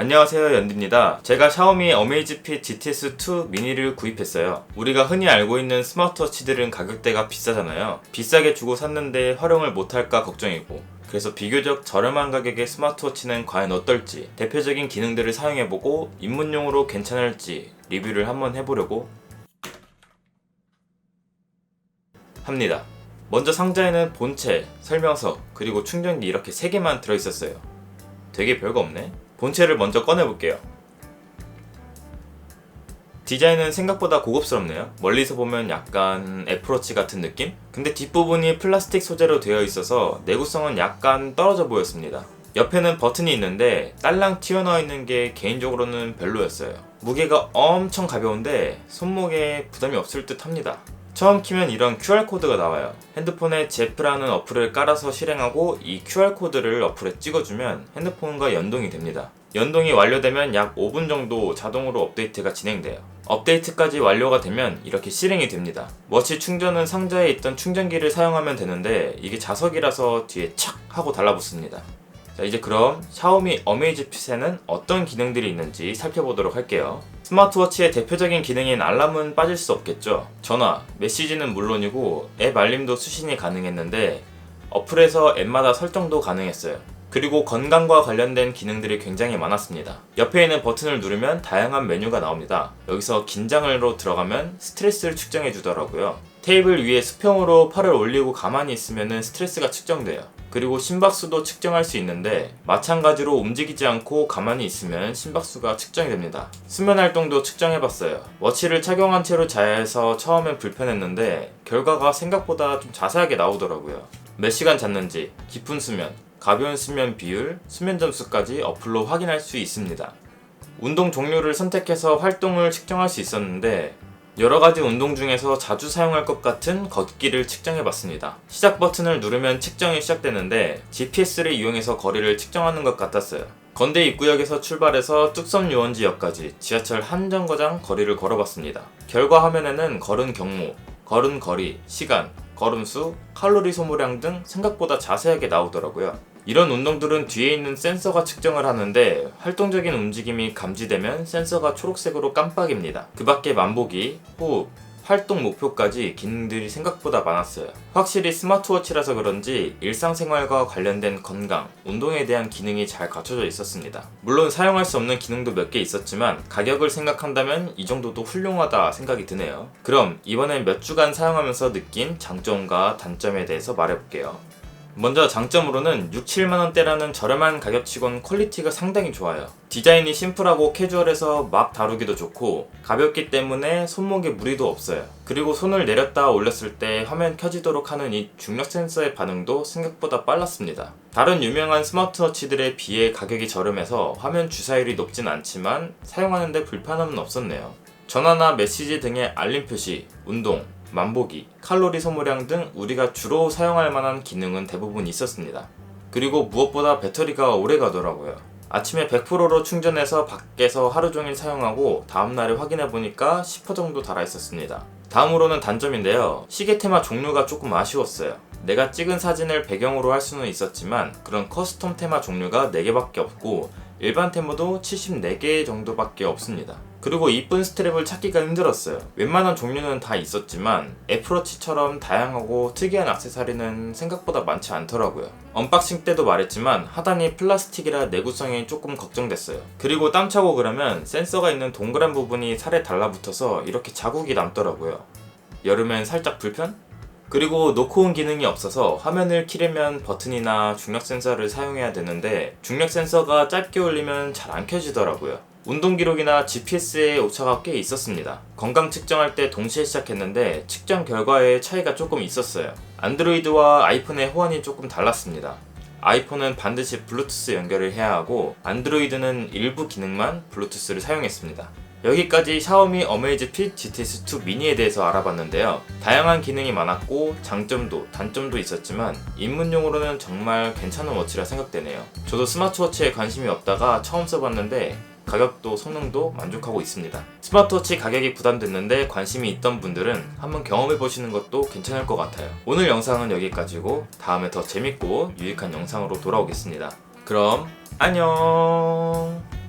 안녕하세요 연디입니다. 제가 샤오미 어메이즈핏 GTS2 미니를 구입했어요. 우리가 흔히 알고 있는 스마트워치들은 가격대가 비싸잖아요. 비싸게 주고 샀는데 활용을 못할까 걱정이고 그래서 비교적 저렴한 가격의 스마트워치는 과연 어떨지 대표적인 기능들을 사용해보고 입문용으로 괜찮을지 리뷰를 한번 해보려고 합니다. 먼저 상자에는 본체, 설명서, 그리고 충전기 이렇게 3개만 들어있었어요. 되게 별거 없네. 본체를 먼저 꺼내볼게요. 디자인은 생각보다 고급스럽네요. 멀리서 보면 약간 애플워치 같은 느낌? 근데 뒷부분이 플라스틱 소재로 되어 있어서 내구성은 약간 떨어져 보였습니다. 옆에는 버튼이 있는데 딸랑 튀어나와 있는 게 개인적으로는 별로였어요. 무게가 엄청 가벼운데 손목에 부담이 없을 듯 합니다. 처음 키면 이런 QR코드가 나와요. 핸드폰에 제프라는 어플을 깔아서 실행하고 이 QR코드를 어플에 찍어주면 핸드폰과 연동이 됩니다. 연동이 완료되면 약 5분 정도 자동으로 업데이트가 진행돼요. 업데이트까지 완료가 되면 이렇게 실행이 됩니다. 워치 충전은 상자에 있던 충전기를 사용하면 되는데 이게 자석이라서 뒤에 착 하고 달라붙습니다. 자 이제 그럼 샤오미 어메이즈 핏에는 어떤 기능들이 있는지 살펴보도록 할게요. 스마트워치의 대표적인 기능인 알람은 빠질 수 없겠죠. 전화, 메시지는 물론이고 앱 알림도 수신이 가능했는데 어플에서 앱마다 설정도 가능했어요. 그리고 건강과 관련된 기능들이 굉장히 많았습니다. 옆에 있는 버튼을 누르면 다양한 메뉴가 나옵니다. 여기서 긴장으로 들어가면 스트레스를 측정해 주더라고요. 테이블 위에 수평으로 팔을 올리고 가만히 있으면 스트레스가 측정돼요. 그리고 심박수도 측정할 수 있는데 마찬가지로 움직이지 않고 가만히 있으면 심박수가 측정이 됩니다. 수면 활동도 측정해봤어요. 워치를 착용한 채로 자야해서 처음엔 불편했는데 결과가 생각보다 좀 자세하게 나오더라고요. 몇 시간 잤는지, 깊은 수면, 가벼운 수면 비율, 수면 점수까지 어플로 확인할 수 있습니다. 운동 종류를 선택해서 활동을 측정할 수 있었는데 여러 가지 운동 중에서 자주 사용할 것 같은 걷기를 측정해 봤습니다. 시작 버튼을 누르면 측정이 시작되는데 GPS를 이용해서 거리를 측정하는 것 같았어요. 건대 입구역에서 출발해서 뚝섬 유원지역까지 지하철 한 정거장 거리를 걸어봤습니다. 결과 화면에는 걸은 경로, 걸은 거리, 시간, 걸음수, 칼로리 소모량 등 생각보다 자세하게 나오더라고요. 이런 운동들은 뒤에 있는 센서가 측정을 하는데 활동적인 움직임이 감지되면 센서가 초록색으로 깜빡입니다. 그 밖에 만보기, 호흡, 활동 목표까지 기능들이 생각보다 많았어요. 확실히 스마트워치라서 그런지 일상생활과 관련된 건강, 운동에 대한 기능이 잘 갖춰져 있었습니다. 물론 사용할 수 없는 기능도 몇 개 있었지만 가격을 생각한다면 이 정도도 훌륭하다 생각이 드네요. 그럼 이번엔 몇 주간 사용하면서 느낀 장점과 단점에 대해서 말해볼게요. 먼저 장점으로는 6, 7만원대라는 저렴한 가격치곤 퀄리티가 상당히 좋아요. 디자인이 심플하고 캐주얼해서 막 다루기도 좋고 가볍기 때문에 손목에 무리도 없어요. 그리고 손을 내렸다 올렸을 때 화면 켜지도록 하는 이 중력 센서의 반응도 생각보다 빨랐습니다. 다른 유명한 스마트워치들에 비해 가격이 저렴해서 화면 주사율이 높진 않지만 사용하는데 불편함은 없었네요. 전화나 메시지 등의 알림 표시, 운동, 만보기, 칼로리 소모량 등 우리가 주로 사용할 만한 기능은 대부분 있었습니다. 그리고 무엇보다 배터리가 오래 가더라고요. 아침에 100%로 충전해서 밖에서 하루 종일 사용하고 다음날에 확인해 보니까 10% 정도 달아 있었습니다. 다음으로는 단점인데요. 시계 테마 종류가 조금 아쉬웠어요. 내가 찍은 사진을 배경으로 할 수는 있었지만 그런 커스텀 테마 종류가 4개밖에 없고 일반 테마도 74개 정도밖에 없습니다. 그리고 이쁜 스트랩을 찾기가 힘들었어요. 웬만한 종류는 다 있었지만 애플워치처럼 다양하고 특이한 액세서리는 생각보다 많지 않더라고요. 언박싱 때도 말했지만 하단이 플라스틱이라 내구성이 조금 걱정됐어요. 그리고 땀 차고 그러면 센서가 있는 동그란 부분이 살에 달라붙어서 이렇게 자국이 남더라고요. 여름엔 살짝 불편? 그리고 노크온 기능이 없어서 화면을 키려면 버튼이나 중력 센서를 사용해야 되는데 중력 센서가 짧게 올리면 잘 안 켜지더라고요. 운동 기록이나 GPS에 오차가 꽤 있었습니다. 건강 측정할 때 동시에 시작했는데 측정 결과에 차이가 조금 있었어요. 안드로이드와 아이폰의 호환이 조금 달랐습니다. 아이폰은 반드시 블루투스 연결을 해야 하고 안드로이드는 일부 기능만 블루투스를 사용했습니다. 여기까지 샤오미 어메이즈 핏 GTS2 미니에 대해서 알아봤는데요. 다양한 기능이 많았고 장점도 단점도 있었지만 입문용으로는 정말 괜찮은 워치라 생각되네요. 저도 스마트워치에 관심이 없다가 처음 써봤는데 가격도 성능도 만족하고 있습니다. 스마트워치 가격이 부담됐는데 관심이 있던 분들은 한번 경험해보시는 것도 괜찮을 것 같아요. 오늘 영상은 여기까지고 다음에 더 재밌고 유익한 영상으로 돌아오겠습니다. 그럼 안녕